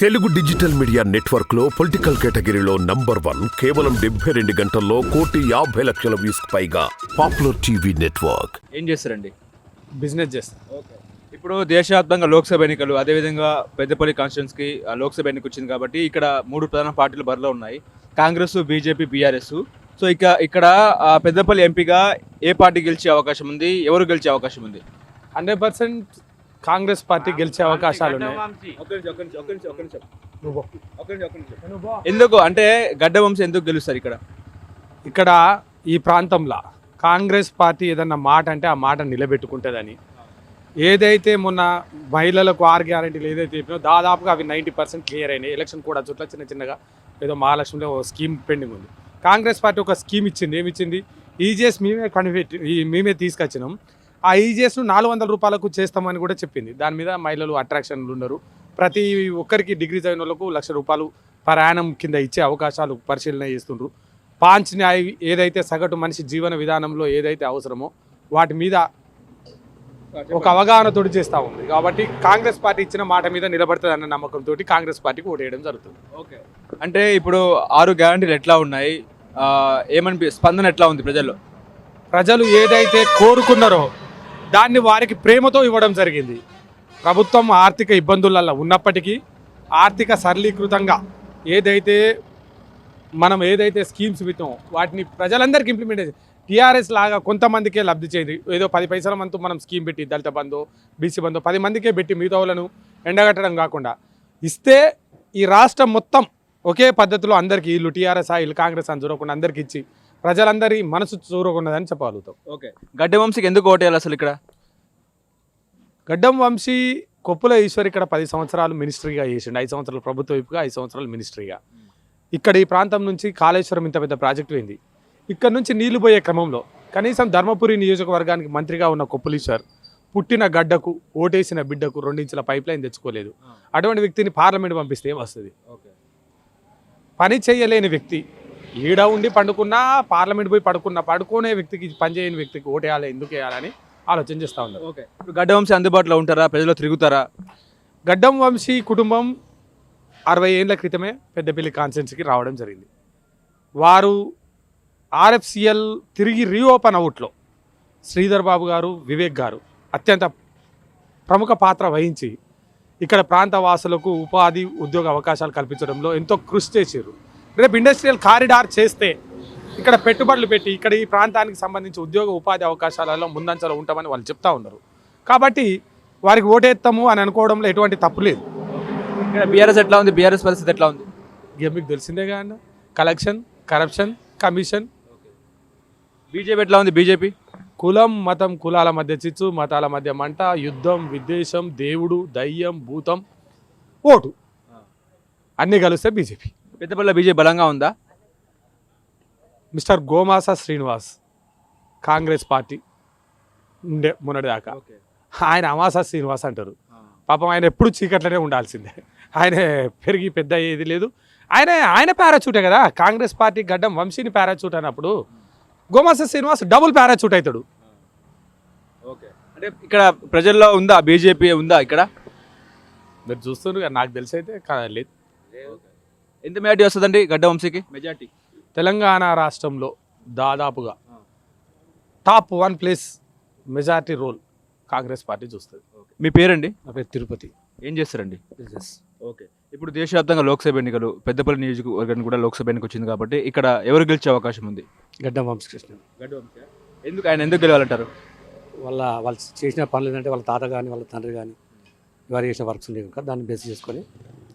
Telugu digital media నెట్వర్క్లో political కేటగిరీలో number one కేవలం డెబ్బై రెండు గంటల్లో కోటి యాభై లక్షల వ్యూస్ పైగా పాపులర్ టీవీ నెట్వర్క్. ఏం చేస్తారండి? బిజినెస్ చేస్తాం ఓకే. ఇప్పుడు దేశవ్యాప్తంగా లోక్సభ ఎన్నికలు అదేవిధంగా పెద్దపల్లి కాన్స్టిట్యున్సీకి ఆ, లోక్సభ ఎన్నిక వచ్చింది కాబట్టి ఇక్కడ మూడు ప్రధాన పార్టీలు బరిలో ఉన్నాయి. Congress BJP BRS. సో ఇక ఇక్కడ పెద్దపల్లి ఎంపీగా ఏ పార్టీ గెలిచే అవకాశం ఉంది? ఎవరు గెలిచే అవకాశం ఉంది? హండ్రెడ్ పర్సెంట్ కాంగ్రెస్ పార్టీ గెలిచే అవకాశాలు ఉన్నాయి. నువ్వు పో. ఎందుకు? అంటే గడ్డ వంశం ఎందుకు గెలుస్తారు ఇక్కడ? ఇక్కడ ఈ ప్రాంతంలో కాంగ్రెస్ పార్టీ ఏదన్నా మాట అంటే ఆ మాట నిలబెట్టుకుంటుందని. ఏదైతే మొన్న మహిళలకు ఆరు గ్యారెంటీలు ఏదైతే చెప్పినో దాదాపుగా అవి నైంటీ పర్సెంట్ క్లియర్ అయినాయి. ఎలక్షన్ కూడా చుట్ల చిన్న చిన్నగా ఏదో మహాలక్ష్మిలో ఓ స్కీమ్ పెండింగ్ ఉంది. కాంగ్రెస్ పార్టీ ఒక స్కీమ్ ఇచ్చింది. ఏమి ఇచ్చింది ఈజీఎస్ మేమే కనిపెట్టి ఈ మేమే తీసుకొచ్చినాం. ఆ ఈజీఎస్ను నాలుగు వందల రూపాయలకు చేస్తామని కూడా చెప్పింది. దాని మీద మహిళలు అట్రాక్షన్లు ఉన్నారు. ప్రతి ఒక్కరికి డిగ్రీ చదివిన వాళ్ళకు లక్ష రూపాయలు ప్రయాణం కింద ఇచ్చే అవకాశాలు పరిశీలన చేస్తుండ్రు. పాంచ్ న్యాయ్ ఏదైతే సగటు మనిషి జీవన విధానంలో ఏదైతే అవసరమో వాటి మీద ఒక అవగాహనతోటి చేస్తూ ఉంది. కాబట్టి కాంగ్రెస్ పార్టీ ఇచ్చిన మాట మీద నిలబడుతుంది అన్న నమ్మకంతో కాంగ్రెస్ పార్టీకి ఓటేయడం జరుగుతుంది. ఓకే. అంటే ఇప్పుడు ఆరు గ్యారంటీలు ఎట్లా ఉన్నాయి? ఆ, ఏమనిపి స్పందన ఎట్లా ఉంది ప్రజల్లో? ప్రజలు ఏదైతే కోరుకున్నారో దాన్ని వారికి ప్రేమతో ఇవ్వడం జరిగింది. ప్రభుత్వం ఆర్థిక ఇబ్బందులలో ఉన్నప్పటికీ ఆర్థిక సరళీకృతంగా ఏదైతే మనం ఏదైతే స్కీమ్స్ పెట్టామో వాటిని ప్రజలందరికీ ఇంప్లిమెంట్ చేసి టీఆర్ఎస్ లాగా కొంతమందికే లబ్ధి చేయండి ఏదో పది పైసల మంతు మనం స్కీమ్ పెట్టి దళిత బంధు బీసీ బంధు పది మందికే పెట్టి మిగతా వాళ్ళను ఎండగట్టడం కాకుండా ఇస్తే ఈ రాష్ట్రం మొత్తం ఒకే పద్ధతిలో అందరికీ వీళ్ళు టీఆర్ఎస్ వీళ్ళు కాంగ్రెస్ అని చూడకుండా అందరికీ ఇచ్చి ప్రజలందరి మనసు చూరకున్నదని చెప్పగలుగుతాం. ఓకే. గడ్డ వంశీకి ఎందుకు ఓటేయాలి అసలు ఇక్కడ? గడ్డం వంశీ కొప్పుల ఈశ్వర్ ఇక్కడ పది సంవత్సరాలు మినిస్ట్రీగా చేసిండు. ఐదు సంవత్సరాలు ప్రభుత్వ వైపుగా ఐదు సంవత్సరాలు మినిస్ట్రీగా. ఇక్కడ ఈ ప్రాంతం నుంచి కాళేశ్వరం ఇంత పెద్ద ప్రాజెక్టు అయింది ఇక్కడ నుంచి నీళ్ళు పోయే క్రమంలో కనీసం ధర్మపురి నియోజకవర్గానికి మంత్రిగా ఉన్న కొప్పులీశ్వర్ పుట్టిన గడ్డకు ఓటేసిన బిడ్డకు రెండించిన పైప్ లైన్ తెచ్చుకోలేదు. అటువంటి వ్యక్తిని పార్లమెంట్ పంపిస్తే ఏం వస్తుంది? పని చేయలేని వ్యక్తి ఈడ ఉండి పండుకున్నా పార్లమెంట్ పోయి పడుకున్నా పడుకునే వ్యక్తికి పని చేయని వ్యక్తికి ఓటేయాలి ఎందుకు వేయాలని ఆలోచన చేస్తూ ఉన్నారు. ఓకే. ఇప్పుడు గడ్డ వంశీ అందుబాటులో ఉంటారా? ప్రజలు తిరుగుతారా? గడ్డం వంశీ కుటుంబం అరవై ఏళ్ళ క్రితమే పెద్దపల్లి కాన్స్టెన్సీకి రావడం జరిగింది. వారు ఆర్ఎఫ్సిఎల్ తిరిగి రీఓపెన్ అవుట్లో శ్రీధర్ బాబు గారు వివేక్ గారు అత్యంత ప్రముఖ పాత్ర వహించి ఇక్కడ ప్రాంత వాసులకు ఉపాధి ఉద్యోగ అవకాశాలు కల్పించడంలో ఎంతో కృషి చేశారు రేపు ఇండస్ట్రియల్ కారిడార్ చేస్తే ఇక్కడ పెట్టుబడులు పెట్టి ఇక్కడ ఈ ప్రాంతానికి సంబంధించి ఉద్యోగ ఉపాధి అవకాశాలలో ముందంచలో ఉంటామని వాళ్ళు చెప్తా ఉన్నారు. కాబట్టి వారికి ఓటేస్తాము అని అనుకోవడంలో ఎటువంటి తప్పు లేదు. ఇక్కడ బీఆర్ఎస్ ఎట్లా ఉంది? బీఆర్ఎస్ పరిస్థితి ఎట్లా ఉంది? ఇక మీకు తెలిసిందే అన్న. Collection corruption commission. బీజేపీ ఎట్లా ఉంది? బీజేపీ? కులం మతం కులాల మధ్య చిచ్చు మతాల మధ్య మంట యుద్ధం విద్వేషం దేవుడు దయ్యం భూతం ఓటు. అన్నీ కలిస్తే బీజేపీ. పెద్దపల్లి బీజేపీ బలంగా ఉందా? మిస్టర్ గోమాస శ్రీనివాస్ కాంగ్రెస్ పార్టీ ఉండే మొన్నటిదాకా. ఆయన అమాసా శ్రీనివాస్ అంటారు. పాపం ఆయన ఎప్పుడు చీకట్లోనే ఉండాల్సిందే. ఆయన పెరిగి పెద్ద ఏది లేదు. ఆయన ఆయన పారాచూటే కదా. కాంగ్రెస్ పార్టీ గడ్డం వంశీని పారాచూట్ అన్నప్పుడు గోమాస శ్రీనివాస్ డబుల్ పారాచూట్ అవుతాడు. ఓకే. అంటే ఇక్కడ ప్రజల్లో ఉందా? బీజేపీ ఉందా ఇక్కడ? మీరు చూస్తున్నారు నాకు తెలిసి అయితే లేదు. ఎంత మెజార్టీ వస్తుందండి గడ్డ వంశీకి? మెజార్టీ. తెలంగాణ రాష్ట్రంలో దాదాపుగా top one place majority role Congress party చూస్తుంది. మీ పేరండి? నా పేరు తిరుపతి. ఏం చేస్తారండి? ఓకే. ఇప్పుడు దేశవ్యాప్తంగా లోక్సభ ఎన్నికలు పెద్దపల్లి నియోజకవర్గానికి కూడా లోక్సభ ఎన్నిక వచ్చింది కాబట్టి ఇక్కడ ఎవరు గెలిచే అవకాశం ఉంది? గడ్డం వంశకృష్ణ. ఎందుకు ఆయన ఎందుకు గెలవాలంటారు? వాళ్ళ వాళ్ళు చేసిన పనులు ఏంటంటే వాళ్ళ తాత కానీ వాళ్ళ తండ్రి కానీ వారు చేసిన వర్క్స్ ఉండేవి కనుక దాన్ని బేస్ చేసుకొని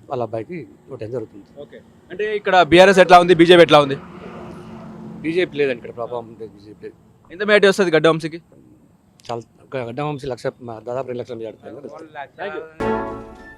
వాళ్ళ అబ్బాయికి ఓటేం జరుగుతుంది. ఓకే. అంటే ఇక్కడ బీఆర్ఎస్ ఎట్లా ఉంది? బీజేపీ ఎట్లా ఉంది? బీజేపీ లేదండి ఇక్కడ ప్రభావం లేదు బీజేపీ లేదు. ఎంత మెజార్టీ వస్తుంది గడ్డ వంశీకి చాలా గడ్డ వంశీ లక్ష దాదాపు రెండు లక్షల వస్తుంది.